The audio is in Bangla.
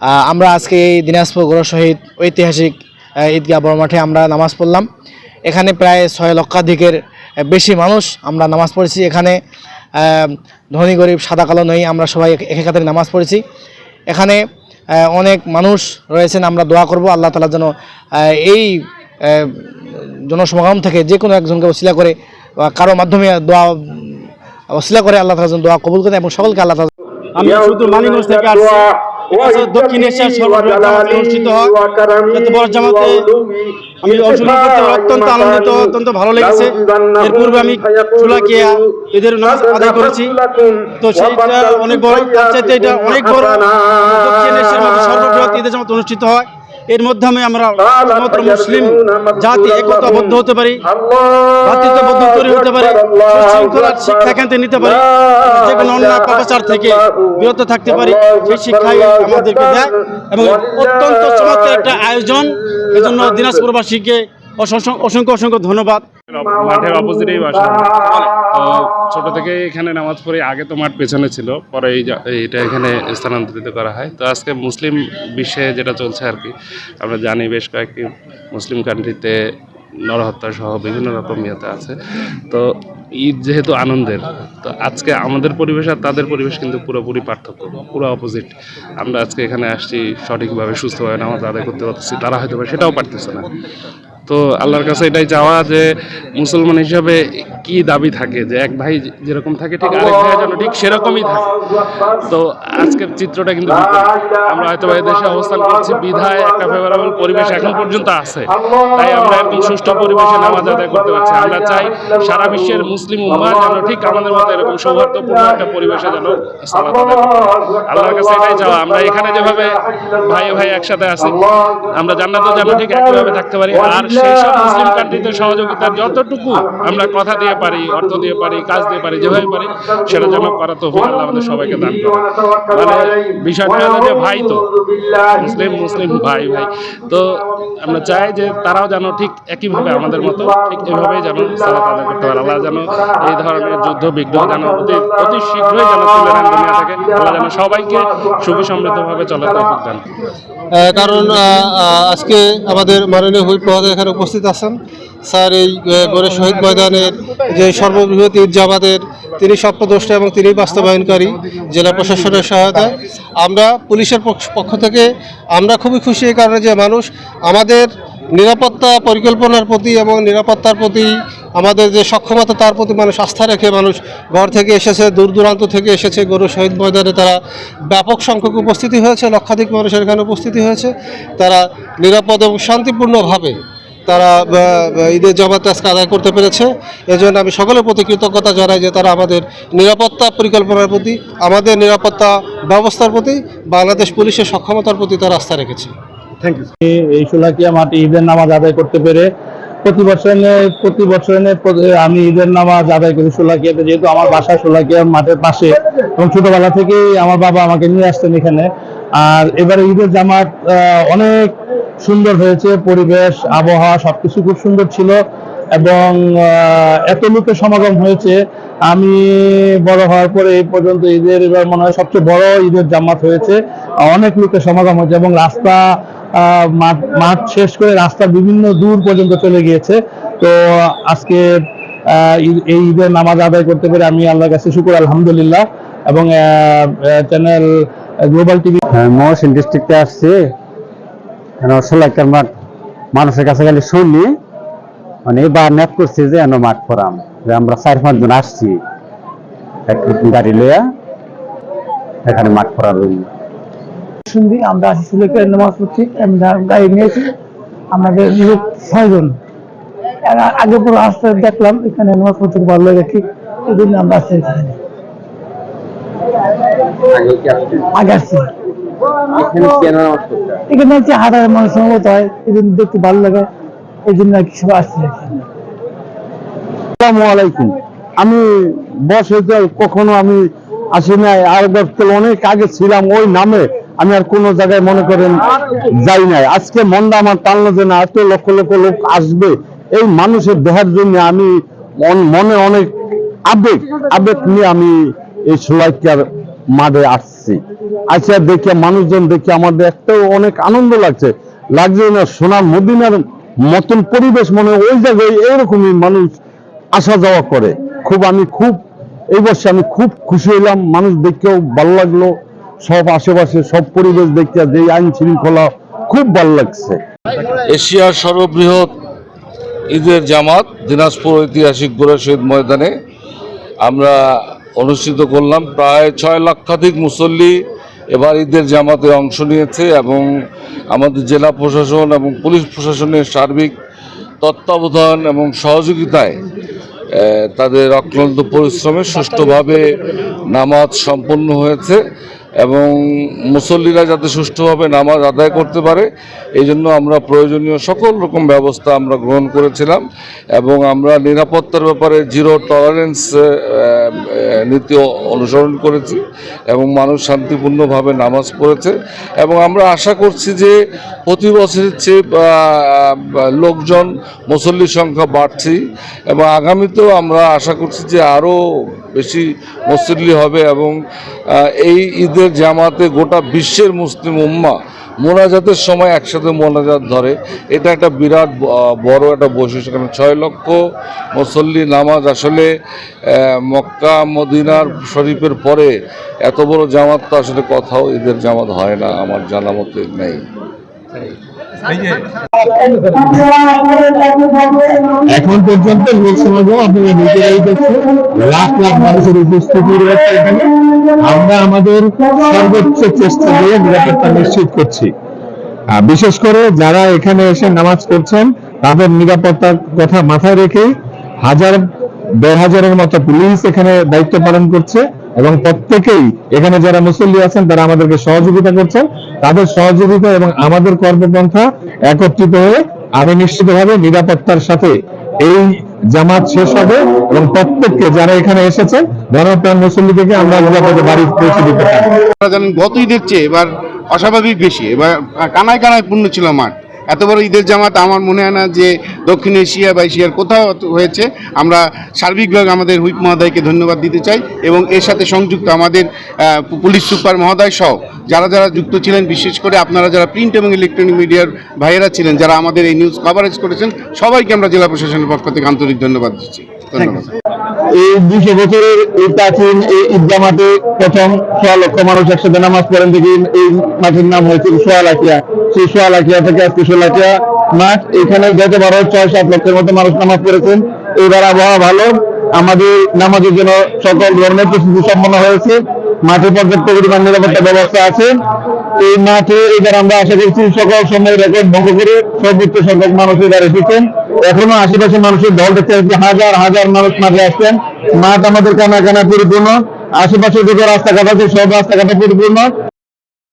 আমরা আজকে এই দিনাজপুর গৌরব শহীদ ঐতিহাসিক ঈদগাহ বড় মাঠে আমরা নামাজ পড়লাম। এখানে প্রায় ছয় লক্ষাধিকের বেশি মানুষ আমরা নামাজ পড়েছি। এখানে ধনী, গরিব, সাদা, কালো নই, আমরা সবাই এক- এক কাতারে নামাজ পড়েছি। এখানে অনেক মানুষ রয়েছেন, আমরা দোয়া করব। আল্লাহ তালা যেন এই জনসমাগম থেকে যে কোনো একজনকে ওসিলা করে কারও মাধ্যমে দোয়া, ওসিলা করে আল্লাহ তালা যেন দোয়া কবুল করেন এবং সকলকে আল্লাহ আমি শুধু মানিকগঞ্জ থেকে আসছি। দক্ষিণ এশিয়ার সর্ববৃহৎ অনুষ্ঠিত হয়। এত বড় জামাতে আমি অংশগ্রহণ করতে অত্যন্ত আনন্দিত অত্যন্ত ভালো লেগেছে। এর পূর্বে আমি চুলাকিয়া এদের নামাজ আদায় করেছি। তো সেইটা অনেক বড় তার চাইতে এটা অনেক বড়। দক্ষিণ এশিয়ার মধ্যে সর্ববৃহৎ ঈদের জামাত অনুষ্ঠিত হয়। এর মাধ্যমে আমরা সমগ্র মুসলিম জাতি একতাবদ্ধ হতে পারি ভাতৃত্ববদ্ধ তৈরি হতে পারি শৃঙ্খলার শিক্ষা কেন্দ্রে নিতে পারি যে কোনো অন্যায় পাপাচার থেকে বিরত থাকতে পারি সেই শিক্ষাই আমাদেরকে দেয় এবং অত্যন্ত চমৎকার একটা আয়োজন। এজন্য দিনাজপুরবাসীকে অসংখ্য অসংখ্য অসংখ্য ধন্যবাদ। মাঠের অপোজিটেই বাসা তো ছোট থেকে এখানে নামাজ পড়ে আগে তো মাঠ পেছনে ছিল, পরে এই এটা এখানে স্থানান্তরিত করা হয়। তো আজকে মুসলিম বিশ্বে যেটা চলছে আর কি, আমরা জানি বেশ কয়েকটি মুসলিম কান্ট্রিতে নরহত্যা সহ বিভিন্ন রকম ইয়েতে আছে। তো ঈদ যেহেতু আনন্দের, তো আজকে আমাদের পরিবেশ আর তাদের পরিবেশ কিন্তু পুরোপুরি পার্থক্য, পুরো অপোজিট আমরা আজকে এখানে আসছি সঠিকভাবে সুস্থভাবে নামাজ আদায় করতে পারতেছি, তারা হয়তো সেটাও পারতেছে না। তো আল্লাহর কাছে এটাই চাওয়া যে মুসলমান হিসাবে কি দাবি থাকে? যে এক ভাই যেরকম থাকে, ঠিক আরেক ভাই যেন ঠিক সেরকমই থাকে। তো আজকের চিত্রটা কিন্তু আমরা হয়তো এই দেশে অবস্থান করছি, বিধায় একটা ফেভারেবল পরিবেশ এখন পর্যন্ত আছে। তাই আমরা এরকম সুষ্ঠু পরিবেশে নামাজ আদায় করতে পারছি। আমরা চাই সারা বিশ্বের মুসলিম উম্মা যেন ঠিক আমাদের মতো এরকম সৌহার্দ্যপূর্ণ একটা পরিবেশে যেন। আল্লাহর কাছে এটাই চাওয়া। আমরা এখানে যেভাবে ভাই ভাই একসাথে আছি, আমরা জান্নাতেও যেন ঠিক একইভাবে থাকতে পারি। আর সেই সব মুসলিম কান্ট্রিতে সহযোগিতার যতটুকু আমরা কথা দিয়ে পারি অর্থ দিয়ে পারি কাজ দিয়ে পারি যেভাবে পারি সেটা যেন করা তো আল্লাহ আমাদের সবাইকে দান করে মানে বিষয়টা হলো যে ভাই তো মুসলিম মুসলিম ভাই ভাই। তো আমরা চাই যে তারাও যেন ঠিক একইভাবে আমাদের মতো ঠিক এভাবেই যেন সালাত আদায় করতে পারে। আল্লাহ যেন এই ধরনের যুদ্ধ বিগ্রহ যেন অতি অতি শীঘ্রই যেন তুলে নেন দুনিয়া থেকে। আল্লাহ যেন সবাইকে সুখী সমৃদ্ধভাবে চলার তৌফিক দান কারণ আজকে আমাদের মাননীয় হুইপ এখানে উপস্থিত আছেন। স্যার, এই গড়ে শহীদ ময়দানের যে সর্ববৃহৎ জামাতের, তিনি স্বপ্নদ্রষ্টা এবং তিনি বাস্তবায়নকারী জেলা প্রশাসনের সহায়তায়। আমরা পুলিশের পক্ষ থেকে আমরা খুবই খুশি এই কারণে যে মানুষ আমাদের নিরাপত্তা পরিকল্পনার প্রতি এবং নিরাপত্তার প্রতি, আমাদের যে সক্ষমতা, তার প্রতি মানুষ আস্থা রেখে মানুষ ঘর থেকে এসেছে, দূর দূরান্ত থেকে এসেছে, গরু শহীদ ময়দানে তারা ব্যাপক সংখ্যক উপস্থিতি হয়েছে, লক্ষাধিক মানুষের এখানে উপস্থিতি হয়েছে। তারা নিরাপদ এবং শান্তিপূর্ণভাবে তারা ঈদের জামাত আজকে আদায় করতে পেরেছে। এজন্য আমি সকলের প্রতি কৃতজ্ঞতা জানাই যে তারা আমাদের নিরাপত্তা পরিকল্পনার প্রতি, আমাদের নিরাপত্তা ব্যবস্থার প্রতি, বাংলাদেশ পুলিশের সক্ষমতার প্রতি তারা আস্থা রেখেছে। থ্যাংক ইউ এই সোলাকিয়া মাঠে ঈদের নামাজ আদায় করতে পেরে প্রতি বছরে প্রতি বছরে আমি ঈদের নামাজ আদায় করি সোলাকিয়াতে যেহেতু আমার বাসা সোলাকিয়া মাঠের পাশে এবং ছোটবেলা থেকেই আমার বাবা আমাকে নিয়ে আসতেন এখানে। আর এবারে ঈদের জামাত অনেক সুন্দর হয়েছে, পরিবেশ, আবহাওয়া সবকিছু খুব সুন্দর ছিল এবং এত লোকের সমাগম হয়েছে। আমি বড় হওয়ার পরে এই পর্যন্ত ঈদের এবার মনে হয় সবচেয়ে বড় ঈদের জামাত হয়েছে। অনেক লোকের সমাগম হয়েছে এবং রাস্তা মাঠ শেষ করে রাস্তা বিভিন্ন দূর পর্যন্ত চলে গিয়েছে। তো আজকে এই ঈদের নামাজ আদায় করতে পেরে আমি আল্লাহর কাছে শুকুর, আলহামদুলিল্লাহ এবং চ্যানেল গ্লোবাল টিভি মহসিন ডিস্ট্রিক্টে আসছি। সোলাইকার মাঠ মানুষের কাছে খালি শুনি মানে এবার নেট করছি যে এন মাঠ করাম। যে আমরা চার পাঁচজন আসছি এক গাড়ি লইয়া এখানে মাঠ করার জন্য। শুনছি আমরা আসি সিলেটের নামাজ পড়ছি আমরা গাড়ি নিয়েছি আমাদের লোক ছয়জন আগে পুরো আসতে দেখলাম এখানে নামাজ পড়তে ভালো লেগেছে এই জন্য আমরা আসছি এখানে। আগে আসছি। এখানে হচ্ছে হাজার মানুষ হয় এই জন্য দেখতে ভালো লাগে এই জন্য আর কি সবাই আসছে আসসালামু আলাইকুম। আমি বসে কখনো আমি আসি নাই আর বছর অনেক আগে ছিলাম ওই নামে আমি আর কোনো জায়গায় মনে করেন যাই নাই। আজকে মন্দা আমার টানলো যে না এত লক্ষ লক্ষ লোক আসবে। এই মানুষের দেহার জন্য আমি মনে অনেক আবেগ আবেগ নিয়ে আমি এই সোলাইকার মাঠে আসছি। আচ্ছা দেখে মানুষজন দেখে আমাদের একটাও অনেক আনন্দ লাগছে। লাগছে না সোনার মদিনার মতন পরিবেশ মনে ওই জায়গায় এরকমই মানুষ আসা যাওয়া করে। খুব আমি খুব, এই বছর আমি খুব খুশি হইলাম। মানুষ দেখেও ভালো লাগল। সব আশেপাশে সব পরিবেশ দেখতে যে আইন শৃঙ্খলা খুব ভালো লাগছে। এশিয়ার সর্ববৃহৎ ঈদের জামাত, দিনাজপুর ঐতিহাসিক গোরা শহীদ ময়দানে আমরা অনুষ্ঠিত করলাম। প্রায় ছয় লক্ষাধিক মুসল্লি এবার ঈদের জামাতে অংশ নিয়েছে এবং আমাদের জেলা প্রশাসন এবং পুলিশ প্রশাসনের সার্বিক তত্ত্বাবধান এবং সহযোগিতায় তাদের অক্লান্ত পরিশ্রমে সুষ্ঠুভাবে নামাজ সম্পন্ন হয়েছে। এবং মুসল্লিরা যাতে সুষ্ঠুভাবে নামাজ আদায় করতে পারে, এই জন্য আমরা প্রয়োজনীয় সকল রকম ব্যবস্থা আমরা গ্রহণ করেছিলাম এবং আমরা নিরাপত্তার ব্যাপারে জিরো টলারেন্স নীতি অনুসরণ করেছি এবং মানুষ শান্তিপূর্ণভাবে নামাজ পড়েছে এবং আমরা আশা করছি যে প্রতি বছরের চেয়ে লোকজন মুসল্লির সংখ্যা বাড়ছে এবং আগামীতেও আমরা আশা করছি যে আরও বেশি মুসল্লি হবে এবং এই ঈদের জামাতে গোটা বিশ্বের মুসলিম উম্মা মোনাজাতের সময় একসাথে মোনাজাত ধরে। এটা একটা বিরাট বড় একটা বৈশিষ্ট্য। কারণ ছয় লক্ষ মুসল্লি নামাজ আসলে মক্কা, মদিনার শরীফের পরে এত বড় জামাত তো আসলে কোথাও ঈদের জামাত হয় না, আমার জানা মতে নেই। এখন পর্যন্ত লোক সমাগম আপনারা নিজেরাই লাখ লাখ মানুষের উপস্থিতি রয়েছে এখানে। আমরা আমাদের সর্বোচ্চ চেষ্টা দিয়ে নিরাপত্তা নিশ্চিত করছি। বিশেষ করে যারা এখানে এসে নামাজ পড়ছেন, তাদের নিরাপত্তার কথা মাথায় রেখে হাজার, দেড় হাজারের মতো পুলিশ এখানে দায়িত্ব পালন করছে। এবং প্রত্যেকেই এখানে যারা মুসল্লি আছেন, তারা আমাদেরকে সহযোগিতা করছেন। তাদের সহযোগিতা এবং আমাদের কর্মপন্থা একত্রিত হয়ে আমি নিশ্চিতভাবে নিরাপত্তার সাথে এই জামাত শেষ হবে এবং প্রত্যেককে যারা এখানে এসেছেন, ধর্মপ্রাণ মুসল্লিদেরকে আমরা নিরাপদে বাড়ি পৌঁছে দিতে পারি। আপনারা জানেন গত ঈদের এবার অস্বাভাবিক বেশি, এবার কানায় কানায় পূর্ণ ছিল মাঠ। এত বড় ঈদের জামাত আমার মনে হয় না যে দক্ষিণ এশিয়া বা এশিয়ার কোথাও হয়েছে। আমরা সার্বিকভাবে আমাদের হুইপ মহোদয়কে ধন্যবাদ দিতে চাই এবং এর সাথে সংযুক্ত আমাদের পুলিশ সুপার মহোদয় সহ যারা যারা যুক্ত ছিলেন, বিশেষ করে আপনারা যারা প্রিন্ট এবং ইলেকট্রনিক মিডিয়ার ভাইয়েরা ছিলেন, যারা আমাদের এই নিউজ কভারেজ করেছেন, সবাইকে আমরা জেলা প্রশাসনের পক্ষ থেকে আন্তরিক ধন্যবাদ দিচ্ছি। ধন্যবাদ। এই দুশো বছরের এই প্রাচীন এই ঈদগাহ মাঠে প্রথম সোয়া লক্ষ মানুষ একসাথে নামাজ পড়েন, দেখি এই মাঠের নাম হয়েছে সোয়ালাখিয়া সেই সোয়ালাখিয়া থেকে আজকে সোলাখিয়া মাঠ এখানে গত বারো, ছয়, সাত লক্ষের মতো মানুষ নামাজ পড়েছেন। এবার আবহাওয়া ভালো, আমাদের নামাজের জন্য সকল ধরনের প্রস্তুতি সম্পন্ন হয়েছে। মাঠে পর্যাপ্ত পরিমাণ নিরাপত্তা ব্যবস্থা আছে। এই মাঠে এবার আমরা আশা করছি সকল সময় রেকর্ড ভঙ্গ করে সর্বোচ্চ সংখ্যক মানুষ এবার এসেছেন। এখনও আশেপাশে মানুষের দল দেখতে পাচ্ছি, হাজার হাজার মানুষ মাঠে আসছেন। মাঠ আমাদের কানা কানা পরিপূর্ণ। আশেপাশে যত রাস্তাঘাট আছে, সব রাস্তাঘাটে পরিপূর্ণ।